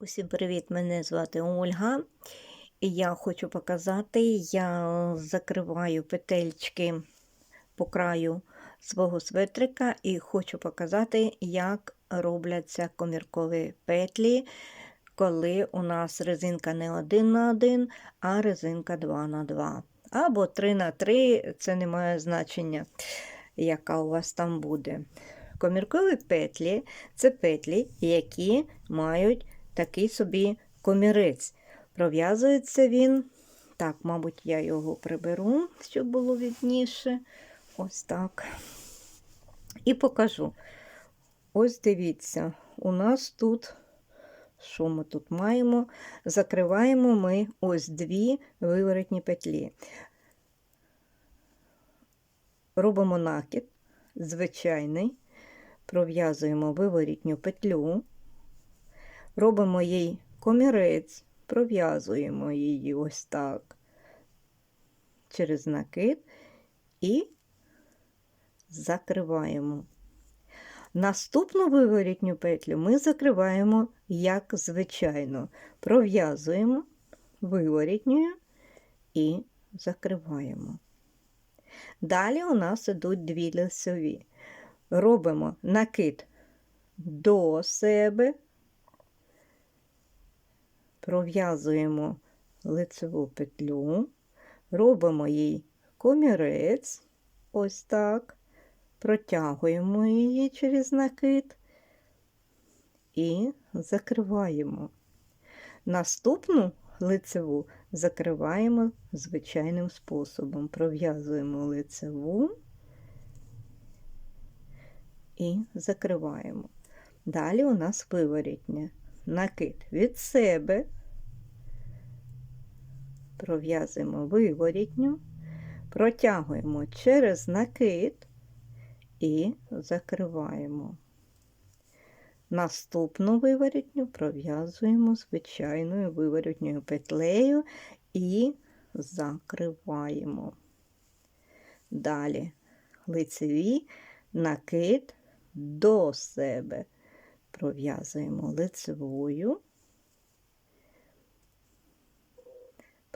Усім привіт! Мене звати Ольга. І я хочу показати, я закриваю петельчки по краю свого светрика і хочу показати, як робляться коміркові петлі, коли у нас резинка не 1 на 1, а резинка 2 на 2. Або 3 на 3, це не має значення, яка у вас там буде. Коміркові петлі це петлі, які мають такий собі комірець. Пров'язується він. Так, мабуть, я його приберу, щоб було відніше. Ось так. І покажу. Ось дивіться, у нас тут, що ми тут маємо? Закриваємо ми ось дві виворотні петлі. Робимо накид, звичайний, пров'язуємо виворітню петлю. Робимо їй комірець, пров'язуємо її ось так через накид і закриваємо. Наступну виворітню петлю ми закриваємо, як звичайно, пров'язуємо виворітньою і закриваємо. Далі у нас ідуть дві лицеві. Робимо накид до себе пров'язуємо лицеву петлю, робимо їй комірець, ось так, протягуємо її через накид і закриваємо. Наступну лицеву закриваємо звичайним способом. Пров'язуємо лицеву і закриваємо. Далі у нас виворітня накид від себе, пров'язуємо виворітню, протягуємо через накид і закриваємо. Наступну виворітню пров'язуємо звичайною виворітньою петлею і закриваємо. Далі лицеві накид до себе пров'язуємо лицевою,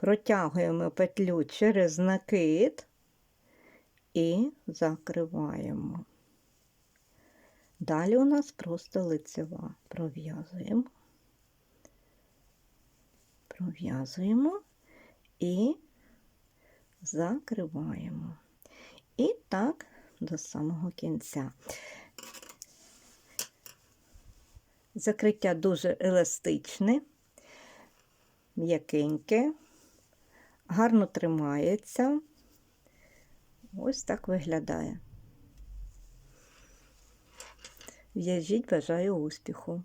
протягуємо петлю через накид і закриваємо. Далі у нас просто лицева. Пров'язуємо, пров'язуємо і закриваємо. І так до самого кінця. Закриття дуже еластичне, м'якеньке, гарно тримається. Ось так виглядає. В'яжіть, бажаю успіху!